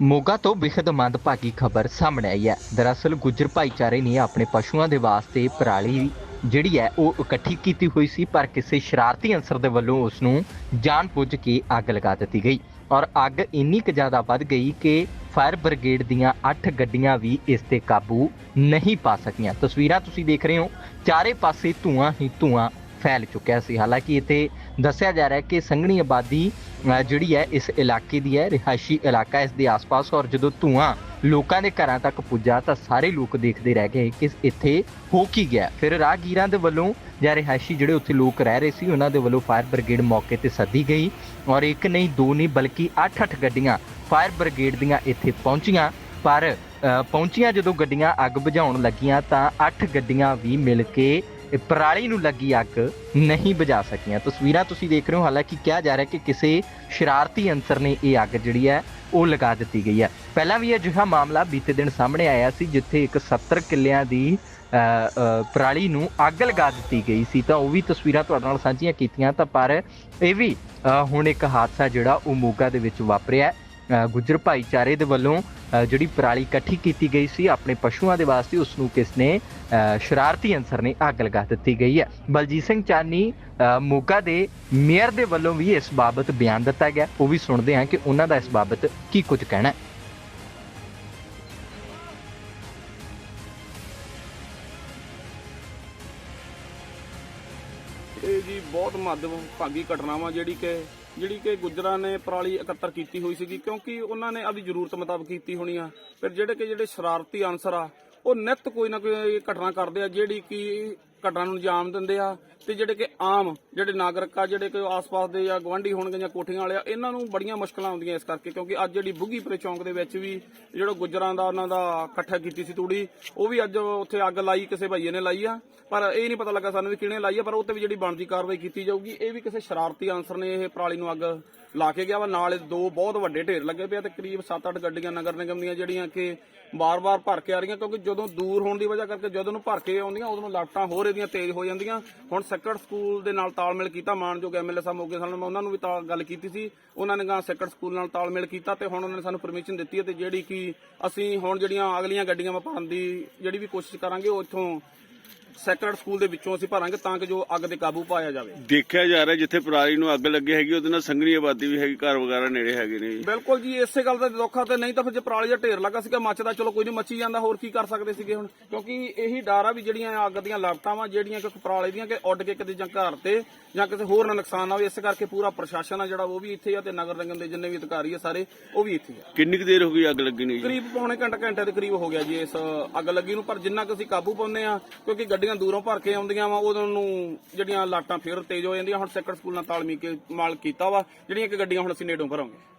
ਮੋਗਾ ਤੋਂ ਬਿਖਦ ਮੰਦਭਾਗੀ ਖਬਰ ਸਾਹਮਣੇ ਆਈ ਹੈ। ਦਰਅਸਲ ਗੁੱਜਰ ਭਾਈਚਾਰੇ ਨੇ ਆਪਣੇ ਪਸ਼ੂਆਂ ਦੇ ਵਾਸਤੇ ਪਰਾਲੀ ਜਿਹੜੀ ਹੈ, ਉਹ ਇਕੱਠੀ ਕੀਤੀ ਹੋਈ ਸੀ, ਪਰ ਕਿਸੇ ਸ਼ਰਾਰਤੀ ਅਨਸਰ ਦੇ ਵੱਲੋਂ ਉਸ ਨੂੰ ਜਾਣਬੁੱਝ ਕੇ ਅੱਗ ਲਗਾ ਦਿੱਤੀ ਗਈ ਔਰ ਅੱਗ ਇੰਨੀ ਕੁ ਜ਼ਿਆਦਾ ਵੱਧ ਗਈ ਕਿ ਫਾਇਰ ਬ੍ਰਿਗੇਡ ਦੀਆਂ 8 ਗੱਡੀਆਂ ਵੀ ਇਸ ਤੇ ਕਾਬੂ ਨਹੀਂ ਪਾ ਸਕੀਆਂ। ਤਸਵੀਰਾਂ ਤੁਸੀਂ ਦੇਖ ਰਹੇ ਹੋ, ਚਾਰੇ ਪਾਸੇ ਧੂਆਂ ਹੀ ਧੂਆਂ ਫੈਲ ਚੁੱਕਿਆ ਸੀ। ਹਾਲਾਂਕਿ ਇੱਥੇ ਦੱਸਿਆ ਜਾ ਰਿਹਾ ਹੈ ਕਿ ਸੰਘਣੀ ਆਬਾਦੀ ਜਿਹੜੀ ਹੈ, ਇਸ ਇਲਾਕੇ ਦੀ ਹੈ, ਰਿਹਾਇਸ਼ੀ ਇਲਾਕਾ ਇਸ ਦੇ ਆਸ-ਪਾਸ। ਔਰ ਜਦੋਂ ਧੂਆਂ ਲੋਕਾਂ ਦੇ ਘਰਾਂ ਤੱਕ ਪੁੱਜਾ, ਤਾਂ ਸਾਰੇ ਲੋਕ ਦੇਖਦੇ ਰਹਿ ਗਏ ਕਿ ਇੱਥੇ ਹੋ ਕੀ ਗਿਆ। ਫਿਰ ਰਾਹਗੀਰਾਂ ਦੇ ਵੱਲੋਂ ਜਾਂ ਰਿਹਾਇਸ਼ੀ ਜਿਹੜੇ ਉੱਥੇ ਲੋਕ ਰਹਿ ਰਹੇ ਸੀ, ਉਹਨਾਂ ਦੇ ਵੱਲੋਂ ਫਾਇਰ ਬ੍ਰਿਗੇਡ ਮੌਕੇ ਤੇ ਸੱਦੀ ਗਈ। ਔਰ ਇੱਕ ਨਹੀਂ, ਦੋ ਨਹੀਂ, ਬਲਕਿ 8-8 ਗੱਡੀਆਂ ਫਾਇਰ ਬ੍ਰਿਗੇਡ ਦੀਆਂ ਇੱਥੇ ਪਹੁੰਚੀਆਂ। ਪਰ ਪਹੁੰਚੀਆਂ ਜਦੋਂ ਗੱਡੀਆਂ ਅੱਗ ਬੁਝਾਉਣ ਲੱਗੀਆਂ, ਤਾਂ 8 ਗੱਡੀਆਂ ਵੀ ਮਿਲ ਕੇ ਪਰਾਲੀ ਨੂੰ ਲੱਗੀ ਅੱਗ ਨਹੀਂ ਬੁਝਾ ਸਕੀਆਂ। ਤਸਵੀਰਾਂ ਤੁਸੀਂ ਦੇਖ ਰਹੇ ਹੋ, ਹਾਲਾਂਕਿ ਕਿਹਾ ਜਾ ਰਿਹਾ ਕਿ ਕਿਸੇ ਸ਼ਰਾਰਤੀ ਅੰਸਰ ਨੇ ਇਹ ਅੱਗ ਜਿਹੜੀ ਹੈ, ਉਹ ਲਗਾ ਦਿੱਤੀ ਗਈ ਹੈ। ਪਹਿਲਾਂ ਵੀ ਇਹ ਅਜਿਹਾ ਮਾਮਲਾ ਬੀਤੇ ਦਿਨ ਸਾਹਮਣੇ ਆਇਆ ਸੀ, ਜਿੱਥੇ ਇੱਕ 70 ਕਿੱਲਿਆਂ ਦੀ ਪਰਾਲੀ ਨੂੰ ਅੱਗ ਲਗਾ ਦਿੱਤੀ ਗਈ ਸੀ। ਤਾਂ ਉਹ ਵੀ ਤਸਵੀਰਾਂ ਤੁਹਾਡੇ ਨਾਲ ਸਾਂਝੀਆਂ ਕੀਤੀਆਂ ਤਾਂ ਪਰ ਇਹ ਵੀ ਹੁਣ ਇੱਕ ਹਾਦਸਾ ਜਿਹੜਾ ਉਹ ਮੋਗਾ ਦੇ ਵਿੱਚ ਵਾਪਰਿਆ ਗੁੱਜਰ ਭਾਈਚਾਰੇ ਦੇ ਵੱਲੋਂ ਜਿਹੜੀ ਪਰਾਲੀ ਇਕੱਠੀ ਕੀਤੀ ਗਈ ਸੀ, ਆਪਣੇ ਪਸ਼ੂਆਂ ਦੇ ਵਾਸਤੇ ਉਸ ਨੂੰ ਕਿਸ ਨੇ ਸ਼ਰਾਰਤੀ ਅਨਸਰ ਨੇ ਅੱਗ ਲਗਾ ਦਿੱਤੀ ਗਈ ਹੈ। ਬਲਜੀਤ ਸਿੰਘ ਚਾਨੀ ਮੋਗਾ ਦੇ ਮੇਅਰ ਦੇ ਵੱਲੋਂ ਵੀ ਇਸ ਬਾਬਤ ਬਿਆਨ ਦਿੱਤਾ ਗਿਆ। ਉਹ ਵੀ ਸੁਣਦੇ ਹਾਂ ਕਿ ਉਹਨਾਂ ਦਾ ਇਸ ਬਾਬਤ ਕੀ ਕੁਝ ਕਹਿਣਾ ਹੈ। ਇਹ ਜੀ ਬਹੁਤ ਮੱਦਭਾਗੀ ਘਟਨਾਵਾਂ ਜਿਹੜੀ ਕਿ ਜਿਹੜੀ ਕਿ ਗੁੱਜਰਾਂ ਨੇ ਪਰਾਲੀ ਇਕੱਤਰ ਕੀਤੀ ਹੋਈ ਸੀਗੀ, ਕਿਉਂਕਿ ਉਹਨਾਂ ਨੇ ਆਪਦੀ ਜ਼ਰੂਰਤ ਮੁਤਾਬਕ ਕੀਤੀ ਹੋਣੀ ਆ। ਫਿਰ ਜਿਹੜੇ ਕਿ ਜਿਹੜੇ ਸ਼ਰਾਰਤੀ ਅਨਸਰ ਆ, ਉਹ ਨਿਤ ਕੋਈ ਨਾ ਕੋਈ ਘਟਨਾ ਕਰਦੇ ਆ, ਜਿਹੜੀ ਕਿ ਘਟਨਾ ਨੂੰ ਅੰਜਾਮ ਦਿੰਦੇ ਆ ਤੇ ਜਿਹੜੇ ਕਿ ਆਮ ਜਿਹੜੇ ਨਾਗਰਿਕ ਆ, ਜਿਹੜੇ ਕਿ ਆਸ-ਪਾਸ ਦੇ ਜਾਂ ਗਵਾਂਢੀ ਹੋਣਗੇ ਜਾਂ ਕੋਠੀਆਂ ਵਾਲੇ ਆ, ਇਹਨਾਂ ਨੂੰ ਬੜੀਆਂ ਮੁਸ਼ਕਲਾਂ ਆਉਂਦੀਆਂ ਇਸ ਕਰਕੇ ਕਿਉਂਕਿ ਅੱਜ ਜਿਹੜੀ ਬੁੱਗੀਪੁਰੇ ਚੌਂਕ ਦੇ ਵਿੱਚ ਵੀ ਜਿਹੜਾ ਗੁੱਜਰਾਂ ਦਾ ਉਹਨਾਂ ਦਾ ਇਕੱਠਾ ਕੀਤੀ ਸੀ ਤੂੜੀ, ਉਹ ਵੀ ਅੱਜ ਉੱਥੇ ਅੱਗ ਲਾਈ, ਕਿਸੇ ਭਾਈਏ ਨੇ ਲਾਈ ਆ। ਪਰ ਇਹ ਨਹੀਂ ਪਤਾ ਲੱਗਾ ਸਾਨੂੰ ਵੀ ਕਿਹਨੇ ਲਾਈ ਆ, ਪਰ ਉਹ ਤੇ ਵੀ ਜਿਹੜੀ ਬਣਦੀ ਕਾਰਵਾਈ ਕੀਤੀ ਜਾਊਗੀ, ਇਹ ਵੀ ਕਿਸੇ ਸ਼ਰਾਰਤੀ ਅਨਸਰ ਨੇ ਇਹ ਪਰਾਲੀ ਨੂੰ ਅੱਗ ਲਾ ਕੇ ਗਿਆ ਵਾ। ਨਾਲ ਦੋ ਬਹੁਤ ਵੱਡੇ ਢੇਰ ਲੱਗੇ ਪਏ ਆ ਤੇ ਕਰੀਬ 7-8 ਗੱਡੀਆਂ, ਨਗਰ ਨਿਗਮ ਦੀਆਂ ਜਿਹੜੀਆਂ ਕਿ ਵਾਰ ਵਾਰ ਭਰ ਕੇ ਆ ਰਹੀਆਂ ਕਿਉਂਕਿ ਜਦੋਂ ਦੂਰ ਹੋਣ ਦੀ ਵਜ੍ਹਾ ਕਰਕੇ ਜਦੋਂ ਨੂੰ ਭਰ ਕੇ ਆਉਂਦੀਆਂ, ਉਦੋਂ ਨੂੰ ਲਾਟਾਂ ਹੋਰ ਇਹਦੀਆਂ ਤੇਜ਼ ਹੋ ਜਾਂਦੀਆਂ। ਹੁਣ ਸੈਕਟਰ ਸਕੂਲ ਦੇ ਨਾਲ ਤਾਲਮੇਲ ਕੀਤਾ, ਮਾਨਯੋਗ ਐਮਐਲਏ ਸਾਹਿਬ ਮੋਗੇ ਸਾਹਿਬ ਨੇ ਉਹਨਾਂ ਨੂੰ ਵੀ ਤਾਂ ਗੱਲ ਕੀਤੀ ਸੀ। ਉਹਨਾਂ ਨੇ ਗਾ ਸੈਕਰਡ ਸਕੂਲ ਨਾਲ ਤਾਲਮੇਲ ਕੀਤਾ ਤੇ ਹੁਣ ਉਹਨਾਂ ਨੇ ਸਾਨੂੰ ਪਰਮਿਸ਼ਨ ਦਿੱਤੀ ਹੈ ਤੇ ਜਿਹੜੀ ਕਿ ਅਸੀਂ ਹੁਣ ਜਿਹੜੀਆਂ ਅਗਲੀਆਂ ਗੱਡੀਆਂ ਭਰਨ ਦੀ ਜਿਹੜੀ ਵੀ ਕੋਸ਼ਿਸ਼ ਕਰਾਂਗੇ, ਉਹ ਇੱਥੋਂ ਸੈਕਰਡ ਸਕੂਲ ਦੇ ਵਿੱਚੋਂ ਅਸੀਂ ਭਰਾਂਗੇ ਤਾਂ ਕਿ ਜੋ ਅੱਗ ਤੇ ਕਾਬੂ ਪਾਇਆ ਜਾਵੇ। ਦੇਖਿਆ ਜਾ ਰਿਹਾ ਜਿੱਥੇ ਪਰਾਲੀ ਨੂੰ ਅੱਗ ਲੱਗੀ ਹੈਗੀ ਉਹਦੇ ਨਾਲ ਸੰਘਣੀ ਆਬਾਦੀ ਵੀ ਹੈਗੀ ਘਰ ਵਗੈਰਾ ਨੇੜੇ ਹੈਗੇ ਨੇ ਜੀ। ਬਿਲਕੁਲ ਜੀ ਇਸੇ ਗੱਲ ਦਾ ਦੁੱਖ ਤੇ ਨਹੀਂ ਤਾਂ ਫਿਰ ਜੇ ਪਰਾਲੀ ਦਾ ਢੇਰ ਲੱਗਾ ਸੀਗਾ ਮੱਚਦਾ ਚਲੋ ਕੋਈ ਨਹੀਂ ਮੱਚੀ ਜਾਂਦਾ ਹੋਰ ਕੀ ਕਰ ਸਕਦੇ ਸੀਗੇ ਹੁਣ? ਕਿਉਂਕਿ ਇਹੀ ਡਰ ਆ ਵੀ ਜਿਹੜੀਆਂ ਅੱਗ ਦੀਆਂ ਲਾਟਾਂ ਵਾ ਜਿਹੜੀਆਂ ਕਿ ਪਰਾਲੀ ਦੀਆਂ ਕਿ ਉੱਡ ਕੇ ਕਿਤੇ ਜਾਂ ਘਰ ਤੇ ਜਾਂ ਕਿਸੇ ਹੋਰ ਨਾਲ ਨੁਕਸਾਨ ਨਾ ਹੋਵੇ ਇਸ ਕਰਕੇ ਪੂਰਾ ਪ੍ਰਸ਼ਾਸਨ ਆ ਜਿਹੜਾ ਉਹ ਵੀ ਇੱਥੇ ਆ ਤੇ ਨਗਰ ਨਿਗਮ ਦੇ ਜਿੰਨੇ ਵੀ ਅਧਿਕਾਰੀ ਆ ਸਾਰੇ ਉਹ ਵੀ ਇੱਥੇ ਆ। ਕਿੰਨੀ ਕੁ ਦੇਰ ਹੋ ਗਈ ਅੱਗ ਲੱਗੀ ਨੂੰ ਜੀ? ਕਰੀਬ ਪੌਣੇ ਘੰਟਾ ਘੰਟੇ ਦੇ ਕਰੀਬ ਹੋ ਗਿਆ ਜੀ ਇਸ ਅੱਗ ਲੱਗੀ ਨੂੰ ਪਰ ਜਿੰਨਾ ਕੁ ਅਸੀਂ ਕਾਬੂ ਪਾਉਂਦੇ ਆ ਕਿਉਂਕਿ ਗੱਡੀਆਂ ਦੂਰੋਂ ਭਰ ਕੇ ਆਉਂਦੀਆਂ ਵਾ, ਉਹਨਾਂ ਨੂੰ ਜਿਹੜੀਆਂ ਲਾਟਾਂ ਫੇਰ ਤੇਜ਼ ਹੋ ਜਾਂਦੀਆਂ, ਹੁਣ ਸੈਕਟਰ ਸਕੂਲ ਨਾਲ ਤਾਲਮੀ ਕੇ ਮਾਲ ਕੀਤਾ ਵਾ, ਜਿਹੜੀਆਂ ਕਿ ਗੱਡੀਆਂ ਹੁਣ ਅਸੀਂ ਨੇੜੋਂ ਭਰਾਂਗੇ।